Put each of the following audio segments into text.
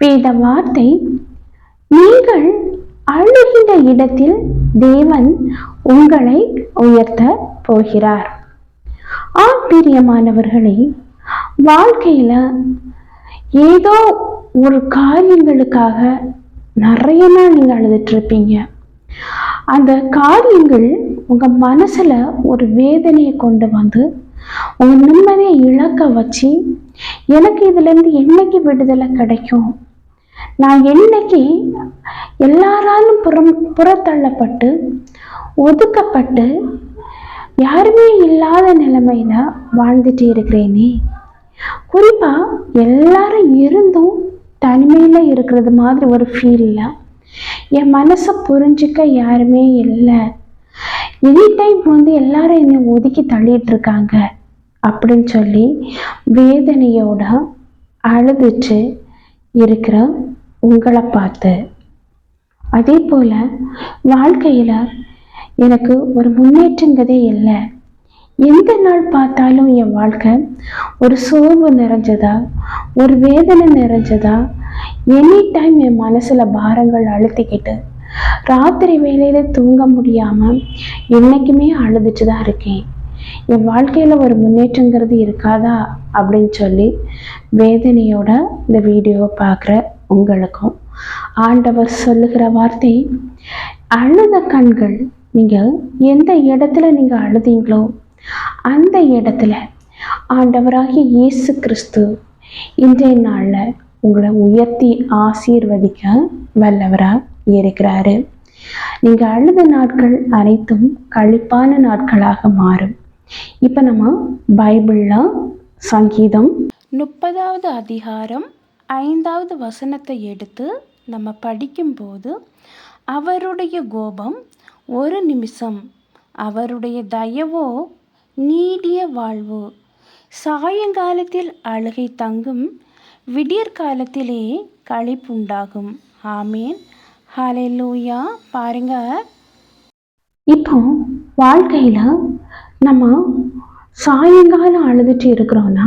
வேத வார்த்தை நீங்கள் அழுகின்ற இடத்தில் தேவன் உங்களை உயர்த்த போகிறார். ஆப்பிரியமானவர்களே வாழ்க்கையில ஏதோ ஒரு காரியங்களுக்காக நிறைய நாள் நீங்கள் அழுதுட்டு இருப்பீங்க அந்த காரியங்கள் உங்கள் மனசில் ஒரு வேதனையை கொண்டு வந்து உங்கள் நிம்மதியை இழக்க வச்சு எனக்கு இதுல இருந்து என்னைக்கு விடுதலை கிடைக்கும்? நான் என்னைக்கு எல்லாராலும் புறம் புறத்தள்ளப்பட்டு ஒதுக்கப்பட்டு யாருமே இல்லாத நிலைமையில வாழ்ந்துட்டு இருக்கிறேனே. குறிப்பா எல்லாரும் இருந்தும் தனிமையில இருக்கிறது மாதிரி ஒரு ஃபீலில் என் மனசை புரிஞ்சுக்க யாருமே இல்லை. எனி டைம் வந்து எல்லாரும் என்னை ஒதுக்கி தள்ளிட்டு இருக்காங்க அப்படின்னு சொல்லி வேதனையோட அழுதுட்டு இருக்கிற உங்களை பார்த்து. அதே போல் வாழ்க்கையில் எனக்கு ஒரு முன்னேற்றங்கிறதே இல்லை. எந்த நாள் பார்த்தாலும் என் வாழ்க்கை ஒரு சோர்வு நிறைஞ்சதா ஒரு வேதனை நிறைஞ்சதா எனி டைம் என் மனசில் பாரங்கள் அழுத்திக்கிட்டு ராத்திரி வேலையில் தூங்க முடியாமல் என்றைக்குமே அழுதுட்டு தான் இருக்கேன். என் வாழ்க்கையில ஒரு முன்னேற்றங்கிறது இருக்காதா அப்படின்னு சொல்லி வேதனையோட இந்த வீடியோவை பார்க்குற உங்களுக்கும் ஆண்டவர் சொல்லுகிற வார்த்தை அழுத கண்கள் நீங்க எந்த இடத்துல நீங்க அழுதீங்களோ அந்த இடத்துல ஆண்டவராகிய இயேசு கிறிஸ்து இன்றைய நாளில் உங்களை உயர்த்தி ஆசீர்வதிக்க வல்லவராக இருக்கிறாரு. நீங்க அழுத நாட்கள் அனைத்தும் கழிப்பான நாட்களாக மாறும். இப்போ நம்ம பைபிள்ல சங்கீதம் முப்பதாவது அதிகாரம் ஐந்தாவது வசனத்தை எடுத்து நம்ம படிக்கும்போது அவருடைய கோபம் ஒரு நிமிஷம் அவருடைய தயவோ நீடிய வாழ்வு. சாயங்காலத்தில் அழுகை தங்கும் விடியற்காலத்திலே களிப்புண்டாகும் ஆமேன். ஹalleluya. பாருங்க. இப்போ வாழ்க்கையில நம்ம சாயங்காலம் அழுதுட்டு இருக்கிறோம்னா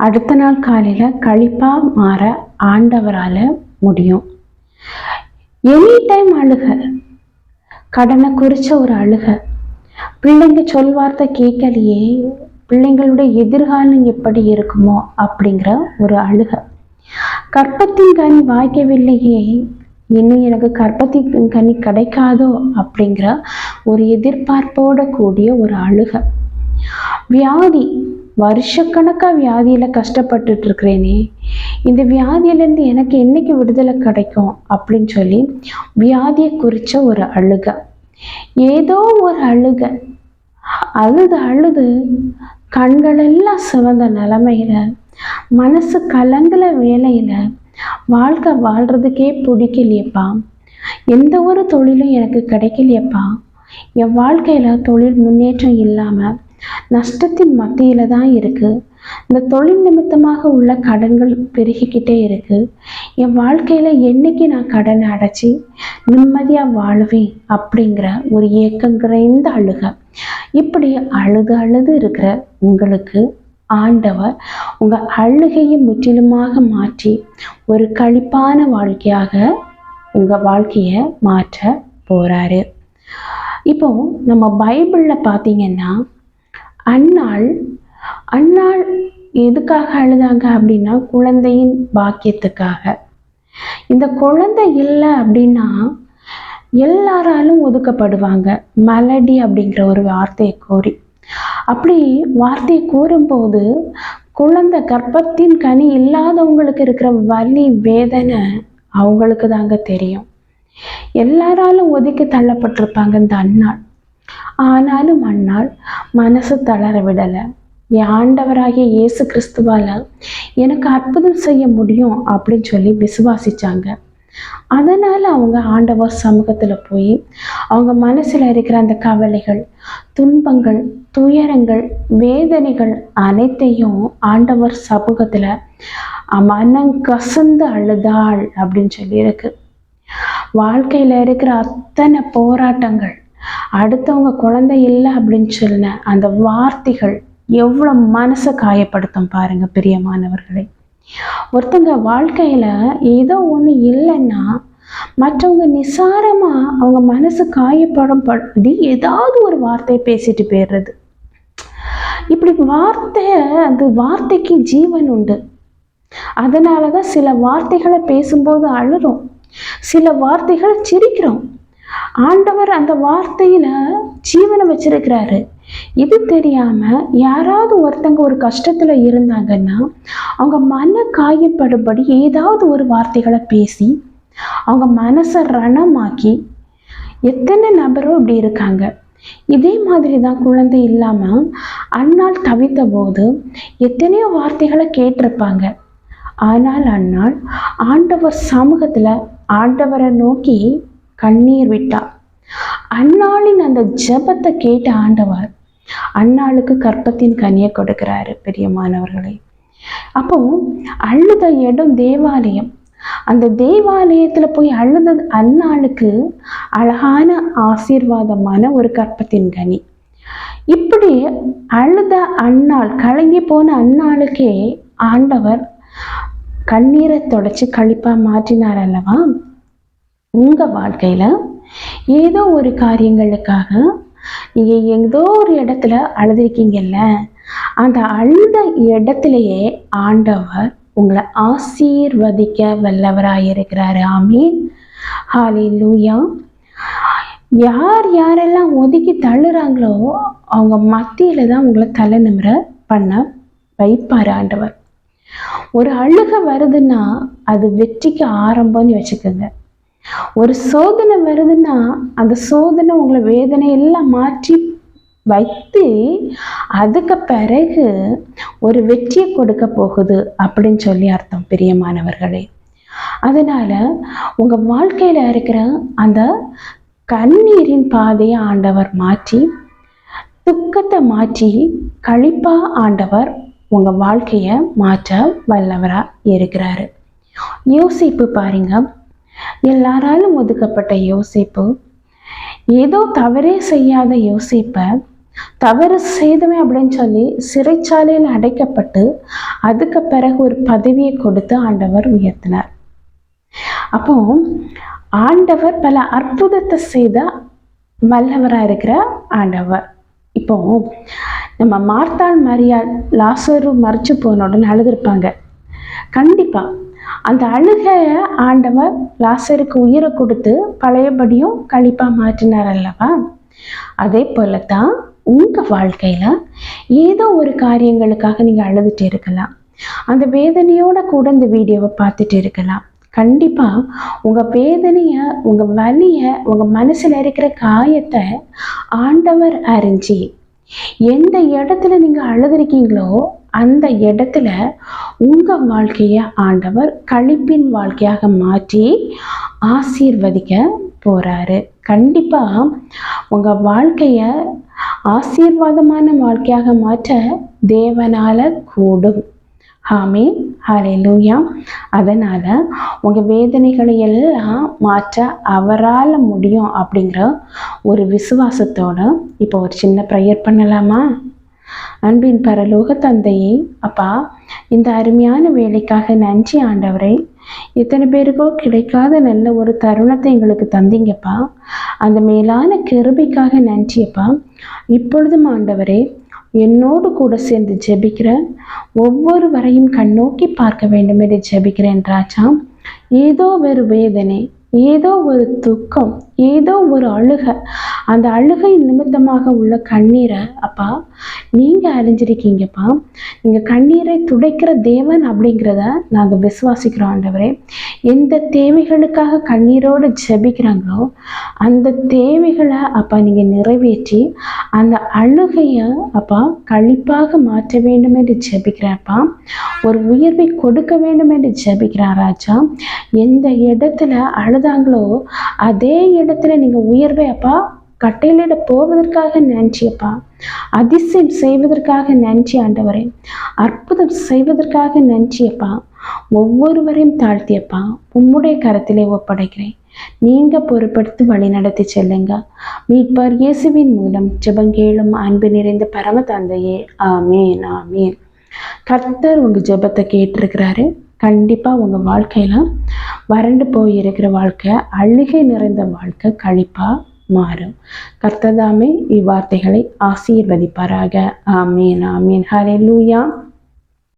அடுத்த நாள் காலையில் கழிப்பாக மாற ஆண்டவரால் முடியும். எனி டைம் அழுக கடனை குறித்த ஒரு அழுக பிள்ளைங்க சொல் வார்த்தை கேட்கலையே பிள்ளைங்களுடைய எதிர்காலம் எப்படி இருக்குமோ அப்படிங்கிற ஒரு அழுக. கற்பத்தின் கனி வாய்க்கவில்லையே இன்னும் எனக்கு கர்ப்பத்தி கனி கிடைக்காதோ அப்படிங்கிற ஒரு எதிர்பார்ப்போட கூடிய ஒரு அழுக. வியாதி வருஷக்கணக்கா வியாதியில கஷ்டப்பட்டுட்டு இருக்கிறேனே. இந்த வியாதியிலேருந்து எனக்கு என்னைக்கு விடுதலை கிடைக்கும் அப்படின்னு சொல்லி வியாதியை குறிச்ச ஒரு அழுக. ஏதோ ஒரு அழுக. அழுது அழுது கண்களெல்லாம் சிவந்த நிலமையில மனசு கலங்கல வேலையில வாழ்க்கை வாழ்றதுக்கே பிடிக்கலையப்பா. எந்த ஒரு தொழிலும் எனக்கு கிடைக்கலையப்பா. என் வாழ்க்கையில தொழில் முன்னேற்றம் இல்லாம நஷ்டத்தின் மத்தியில தான் இருக்கு. இந்த தொழில் நிமித்தமாக உள்ள கடன்கள் பெருகிக்கிட்டே இருக்கு. என் வாழ்க்கையில என்னைக்கு நான் கடனை அடைச்சி நிம்மதியா வாழுவேன் அப்படிங்கிற ஒரு ஏக்கங்கிற இந்த அழுக. இப்படி அழுது அழுது இருக்கிற உங்களுக்கு ஆண்டவர் உங்கள் அழுகையை முற்றிலுமாக மாற்றி ஒரு கழிப்பான வாழ்க்கையாக உங்கள் வாழ்க்கையை மாற்ற போறாரு. இப்போ நம்ம பைபிளில் பார்த்தீங்கன்னா அன்னாள் அன்னாள் எதுக்காக அழுதாங்க அப்படின்னா குழந்தையின் பாக்கியத்துக்காக. இந்த குழந்தை இல்லை அப்படின்னா எல்லாராலும் ஒதுக்கப்படுவாங்க. மெலடி அப்படிங்கிற ஒரு வார்த்தையை கோரி அப்படி வார்த்தை கூறும்போது குழந்தை கர்ப்பத்தின் கனி இல்லாதவங்களுக்கு இருக்கிற வலி வேதனை அவங்களுக்கு தாங்க தெரியும். எல்லாராலும் ஒதுக்கி தள்ளப்பட்டிருப்பாங்க இந்த அன்னாள் ஆனாலும் அன்னாள் மனசு தளர விடலை. என் ஆண்டவராகிய இயேசு கிறிஸ்துவால எனக்கு அற்புதம் செய்ய முடியும் அப்படின்னு சொல்லி விசுவாசிச்சாங்க. அதனால அவங்க ஆண்டவர் சமூகத்துல போய் அவங்க மனசுல இருக்கிற அந்த கவலைகள் துன்பங்கள் துயரங்கள் வேதனைகள் அனைத்தையும் ஆண்டவர் சமூகத்துல மனம் கசந்து அழுதாள் அப்படின்னு சொல்லி இருக்கு வாழ்க்கையில இருக்கிற அத்தனை போராட்டங்கள் அடுத்தவங்க குழந்தை இல்லை அப்படின்னு சொன்ன அந்த வார்த்தைகள் எவ்வளோ மனசை காயப்படுத்தும் பாருங்க பிரியமானவர்களை. ஒருத்தங்க வாழ்க்கையில ஏதோ ஒன்று இல்லைன்னா மற்றவங்க நிசாரமா அவங்க மனசு காயப்படும் படி ஏதாவது ஒரு வார்த்தையை பேசிட்டு போயிடுறது. இப்படி வார்த்தை அந்த வார்த்தைக்கு ஜீவன் உண்டு. அதனால தான் சில வார்த்தைகளை பேசும்போது அழுறோம். சில வார்த்தைகள் சிரிக்கிறோம். ஆண்டவர் அந்த வார்த்தையில ஜீவனை வச்சிருக்கிறாரு. இது தெரியாம யாராவது ஒருத்தங்க ஒரு கஷ்டத்துல இருந்தாங்கன்னா அவங்க மன காயப்படும்படி ஏதாவது ஒரு வார்த்தைகளை பேசி அவங்க மனசை ரணமாக்கி எத்தனை நபரும் இப்படி இருக்காங்க. இதே மாதிரி தான் குழந்தை இல்லாமல் அண்ணாள் தவித்த போது எத்தனையோ வார்த்தைகளை கேட்டிருப்பாங்க. ஆனால் அண்ணாள் ஆண்டவர் சமூகத்தில் ஆண்டவரை நோக்கி கண்ணீர் விட்டா அன்னாளின் அந்த ஜெபத்தை கேட்ட ஆண்டவர் அன்னாளுக்கு கற்பத்தின் கனியை கொடுக்கிறாரு பெரியமானவர்களே. அப்போ அழுத இடம் தேவாலயம். அந்த தேவாலயத்துல போய் அழுதது அன்னாளுக்கு அழகான ஆசீர்வாதமான ஒரு கற்பத்தின் கனி. இப்படி அழுத அன்னாள் கலங்கி போன அன்னாளுக்கே ஆண்டவர் கண்ணீரை தொடச்சி கழிப்பா மாற்றினார் அல்லவா? உங்க வாழ்க்கையில ஏதோ ஒரு காரியங்களுக்காக நீங்க ஏதோ ஒரு இடத்துல அழுதுருக்கீங்கல்ல அந்த அழுத இடத்திலேயே ஆண்டவர் உங்களை ஆசீர்வதிக்க வல்லவராயிருக்கிறாரு. ஆமீன். ஹாலி லூயா யார் யாரெல்லாம் ஒதுக்கி தள்ளுறாங்களோ அவங்க மத்தியில தான் உங்களை தலை நிமிர பண்ண வைப்பார் ஆண்டவர். ஒரு அழுக வருதுன்னா அது வெற்றிக்கு ஆரம்பம்னு வச்சுக்கோங்க. ஒரு சோதனை வருதுன்னா அந்த சோதனை உங்களை வேதனை எல்லாம் மாற்றி வைத்து அதுக்கு பிறகு ஒரு வெற்றியை கொடுக்க போகுது அப்படின்னு சொல்லி அர்த்தம் பிரியமானவர்களே. அதனால உங்க வாழ்க்கையில இருக்கிற அந்த கண்ணீரின் பாதையை ஆண்டவர் மாற்றி துக்கத்தை மாற்றி கழிப்பா ஆண்டவர் உங்க வாழ்க்கைய மாற்ற வல்லவரா இருக்கிறாரு. யோசிப்பு பாருங்க. எல்லாராலும் ஒதுக்கப்பட்ட யோசிப்பு ஏதோ தவறே செய்யாத யோசிப்பை தவறு செய்தவன் அப்படின்னு சொல்லி சிறைச்சாலையில் அடைக்கப்பட்டு அதுக்கு பிறகு ஒரு பதவியை கொடுத்து ஆண்டவர் உயர்த்தினார். அப்போ ஆண்டவர் பல அற்புதத்தை செய்த வல்லவராக இருக்கிற ஆண்டவர். இப்போ நம்ம மார்த்தாள் மரியாள் லாசரு மறைச்சு போன உடனே அழுதுருப்பாங்க. கண்டிப்பா அந்த அழுகைய ஆண்டவர் லாசருக்கு உயிரை கொடுத்து பழையபடியும் கழிப்பா மாற்றினார் அல்லவா? அதே போல தான் உங்க வாழ்க்கையில ஏதோ ஒரு காரியங்களுக்காக நீங்க அழுதுட்டு இருக்கலாம். அந்த வேதனையோட கூட இந்த வீடியோவை பார்த்துட்டு இருக்கலாம். கண்டிப்பா உங்க வேதனையை உங்க வலியை உங்க மனசுல இருக்கிற காயத்தை ஆண்டவர் அறிஞ்சு எந்த இடத்துல நீங்க அழுதுருக்கீங்களோ அந்த இடத்துல உங்க வாழ்க்கையை ஆண்டவர் கழிப்பின் வாழ்க்கையாக மாற்றி ஆசீர்வதிக்க போறாரு. கண்டிப்பா உங்க வாழ்க்கைய ஆசீர்வாதமான வாழ்க்கையாக மாற்ற தேவனால கூடும். ஹாமே ஹலே லூயா அதனால உங்க வேதனைகளை எல்லாம் மாற்ற அவரால் முடியும் அப்படிங்கிற ஒரு விசுவாசத்தோட இப்போ ஒரு சின்ன ப்ரேயர் பண்ணலாமா? அன்பின் பரலோக தந்தையே அப்பா இந்த அருமையான வேலைக்காக நன்றி ஆண்டவரை. எத்தனை பேருக்கோ கிடைக்காத நல்ல ஒரு தருணத்தை எங்களுக்கு தந்தீங்கப்பா. அந்த மேலான கிருபிக்காக நன்றியப்பா. இப்பொழுதும் ஆண்டவரே என்னோடு கூட சேர்ந்து ஜெபிக்கிற ஒவ்வொரு வரையும் கண்ணோக்கி பார்க்க வேண்டும் என்று ஜெபிக்கிறேன் ராஜா. ஏதோ ஒரு வேதனை ஏதோ ஒரு துக்கம் ஏதோ ஒரு அழுகை. அந்த அழுகை நிமித்தமாக உள்ள கண்ணீரை அப்பா நீங்கள் அறிஞ்சிருக்கீங்கப்பா நீங்கள் கண்ணீரை துடைக்கிற தேவன் அப்படிங்கிறத நாங்கள் விசுவாசிக்கிறோம் ஆண்டவரே. எந்த தேவைகளுக்காக கண்ணீரோடு ஜெபிக்கிறாங்களோ அந்த தேவைகளை அப்பா நீங்கள் நிறைவேற்றி அந்த அழுகையை அப்பா கழிப்பாக மாற்ற வேண்டும் என்று ஜெபிக்கிறப்பா ஒரு உயர்வை கொடுக்க வேண்டும் என்று ஜெபிக்கிறார் ராஜா. எந்த இடத்துல அழுதாங்களோ அதே இடத்துல நீங்கள் உயர்வை அப்பா கட்டையிலிட போவதற்காக நன்றியப்பா அதிசயம் செய்வதற்காக நன்றி ஆண்டவரே. அற்புதம் செய்வதற்காக நன்றியப்பா ஒவ்வொருவரையும் தாழ்த்தியப்பா உம்முடைய கரத்திலே ஒப்படைக்கிறேன். நீங்க பொறுப்படுத்தி வழி நடத்தி செல்லுங்க. மீட்பார் இயேசுவின் மூலம் ஜெபங்கேளும் அன்பு நிறைந்த பரம தந்தையே. ஆமேன் ஆமேன். கர்த்தர் உங்க ஜெபத்தை கேட்டிருக்கிறாரு. கண்டிப்பாக உங்கள் வாழ்க்கையில் வறண்டு போயிருக்கிற வாழ்க்கை அழுகை நிறைந்த வாழ்க்கை கழிப்பாக மாறும். கர்த்ததாமே இவ்வார்த்தைகளை ஆசீர்வதிப்பாராக. ஆமீன் ஆமீன். ஹalleluya